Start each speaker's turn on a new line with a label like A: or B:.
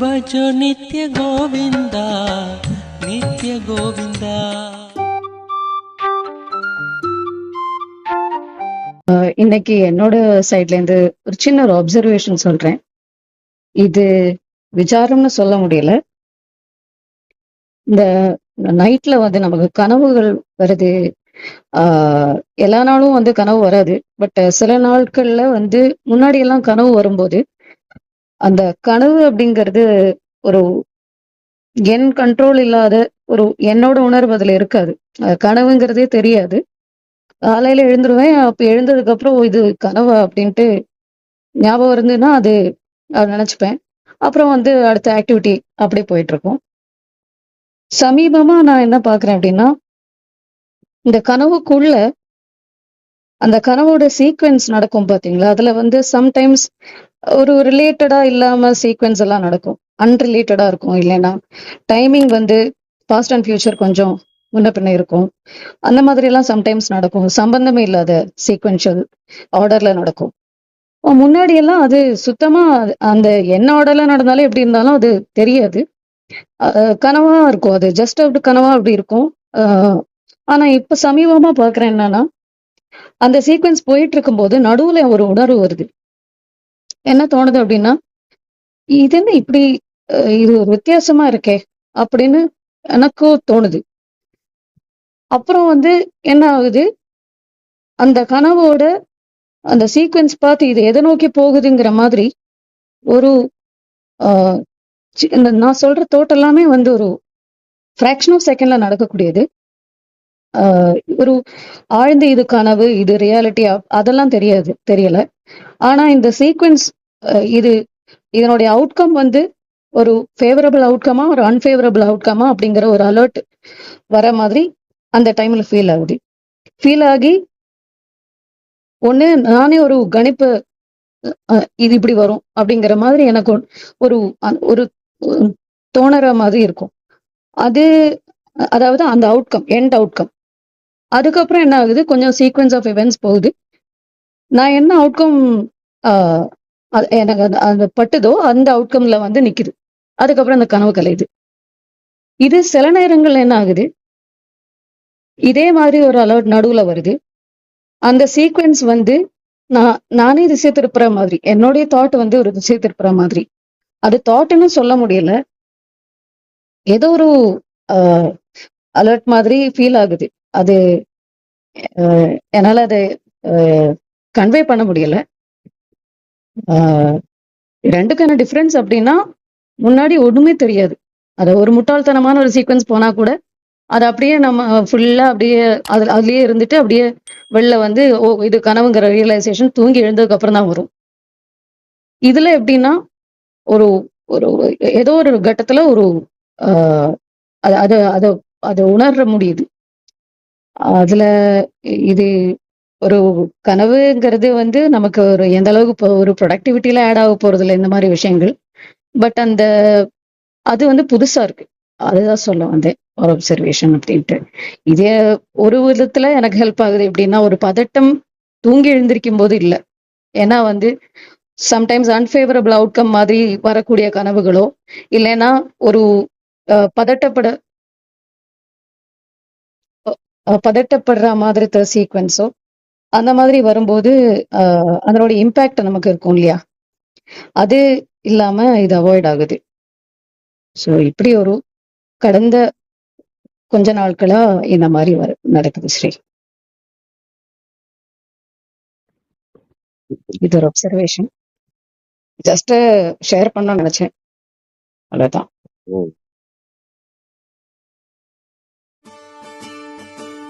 A: भजो नित्य गोविन्दा नित्य
B: गोविन्दा இன்னைக்கு என்னோட சைட்ல இருந்து ஒரு சின்ன ஒரு அப்சர்வேஷன் சொல்றேன். இது விசாரம்னு சொல்ல முடியல. இந்த நைட்ல வந்து நமக்கு கனவுகள் வருது ஆஹ் எல்லா நாளும் வந்து கனவு வராது பட் சில நாட்கள்ல வந்து முன்னாடி எல்லாம் கனவு வரும்போது அந்த கனவு அப்படிங்கிறது ஒரு என் கண்ட்ரோல் இல்லாத ஒரு என்னோட உணர்வு அதுல இருக்காது. கனவுங்கிறதே தெரியாது. காலையில எழுந்துருவேன் அப்ப எழுந்ததுக்கு அப்புறம் இது கனவா அப்படின்ட்டு ஞாபகம் இருந்ததுன்னா அது அது நினைச்சுப்பேன். அப்புறம் வந்து அடுத்த ஆக்டிவிட்டி அப்படியே போயிட்டு இருக்கும் சமீபமா நான் என்ன பாக்குறேன் அப்படின்னா இந்த கனவுக்குள்ள அந்த கனவோட சீக்வென்ஸ் நடக்கும் பாத்தீங்களா? அதுல வந்து சம்டைம்ஸ் ஒரு ரிலேட்டடா இல்லாம சீக்வென்ஸ் எல்லாம் நடக்கும். அன்ரிலேட்டடா இருக்கும் இல்லைன்னா. டைமிங் வந்து பாஸ்ட் அண்ட் ஃபியூச்சர் கொஞ்சம் முன்ன பின்ன இருக்கும். அந்த மாதிரி எல்லாம் சம்டைம்ஸ் நடக்கும். சம்பந்தமே இல்லாத சீக்வன்ஷியல் ஆர்டர்ல நடக்கும். முன்னாடி எல்லாம் அது சுத்தமா அந்த என்ன ஆர்டர்ல நடந்தாலும் எப்படி இருந்தாலும் அது தெரியாது. கனவா இருக்கும் அது. ஜஸ்ட் அப்படி கனவா அப்படி இருக்கும். ஆனா இப்ப சமீபமா பாக்குறேன் என்னன்னா அந்த சீக்வென்ஸ் போயிட்டு இருக்கும்போது நடுவுல ஒரு உணர்வு வருது. என்ன தோணுது அப்படின்னா இது என்ன இப்படி இது ஒரு வித்தியாசமா இருக்கே அப்படின்னு எனக்கும் தோணுது. அப்புறம் வந்து என்ன ஆகுது? அந்த கனவோட அந்த சீக்வன்ஸ் பார்த்து இது எதை நோக்கி போகுதுங்கிற மாதிரி ஒரு ஆஹ், நான் சொல்ற தோட்டம் எல்லாமே வந்து ஒரு ஃப்ராக்ஷன் ஆஃப் செகண்ட்ல நடக்கக்கூடியது. ஒரு ஆழ்ந்த இது கனவு இது ரியாலிட்டி அதெல்லாம் தெரியாது தெரியல. ஆனா இந்த சீக்வன்ஸ் இது இதனுடைய அவுட்கம் வந்து ஒரு ஃபேவரபிள் அவுட்கமா ஒரு அன்ஃபேவரபிள் அவுட்கமா அப்படிங்கிற ஒரு அலர்ட் வர மாதிரி அந்த டைம்ல ஃபீல் ஆகுது. ஃபீல் ஆகி ஒன்னு நானே ஒரு கணிப்பு இது இப்படி வரும் அப்படிங்கிற மாதிரி எனக்கு ஒரு ஒரு ஒரு தோணற மாதிரி இருக்கும். அது அதாவது அந்த அவுட்கம் எண்ட் அவுட்கம் அதுக்கப்புறம் என்ன ஆகுது? கொஞ்சம் சீக்வன்ஸ் ஆஃப் இவெண்ட்ஸ் போகுது. நான் என்ன அவுட்கம் எனக்கு அந்த- அந்த பட்டுதோ அந்த அவுட்கம்ல வந்து நிக்குது. அதுக்கப்புறம் அந்த கனவு கலையுது. இது சில நேரங்கள்ல என்ன ஆகுது? இதே மாதிரி ஒரு அலர்ட் நடுவுல வருது. அந்த சீக்வென்ஸ் வந்து நான் நானே திசை திருப்புற மாதிரி என்னுடைய தாட் வந்து ஒரு திசை திருப்புற மாதிரி. அது தாட்னு சொல்ல முடியல. ஏதோ ஒரு அலர்ட் மாதிரி ஃபீல் ஆகுது. அது என்னால் அதை கன்வே பண்ண முடியல. ரெண்டுக்கான டிஃப்ரென்ஸ் அப்படின்னா முன்னாடி ஒன்றுமே தெரியாது. அதை ஒரு முட்டாள்தனமான ஒரு சீக்வன்ஸ் போனால் கூட அது அப்படியே நம்ம ஃபுல்லாக அப்படியே அது அதுலேயே இருந்துட்டு அப்படியே வெளில வந்து ஓ இது கனவுங்கிற ரியலைசேஷன் தூங்கி எழுந்ததுக்கு அப்புறம் தான் வரும். இதில் எப்படின்னா ஒரு ஒரு ஏதோ ஒரு கட்டத்தில் ஒரு அது அதை அதை அதை உணர முடியுது. அதுல இது ஒரு கனவுங்கிறது வந்து நமக்கு ஒரு எந்த அளவுக்கு இப்போ ஒரு ப்ரொடக்டிவிட்டியில ஆட் ஆக போறது இல்லை இந்த மாதிரி விஷயங்கள். பட் அந்த அது வந்து புதுசா இருக்கு. அதுதான் சொல்ல வந்தேன். ஒரு அப்சர்வேஷன் அப்படின்ட்டு. இதே ஒரு விதத்துல எனக்கு ஹெல்ப் ஆகுது எப்படின்னா ஒரு பதட்டம் தூங்கி எழுந்திருக்கும் போது இல்லை. ஏன்னா வந்து சம்டைம்ஸ் அன்ஃபேவரபிள் அவுட்கம் மாதிரி வரக்கூடிய கனவுகளோ இல்லைன்னா ஒரு பதட்டப்பட பதட்டப்படுற மாதிரி சீக்வன்ஸோ அந்த மாதிரி வரும்போது அதனோட இம்பேக்ட் நமக்கு இருக்கும் இல்லையா? அது இல்லாம இது அவாய்ட் ஆகுது. ஸோ இப்படி ஒரு கடந்த கொஞ்ச நாட்களா இந்த மாதிரி வர நடக்குது ஸ்ரீ? இது ஒரு அப்சர்வேஷன் ஜஸ்ட் ஷேர் பண்ண நினைச்சேன். அவ்வளவுதான்.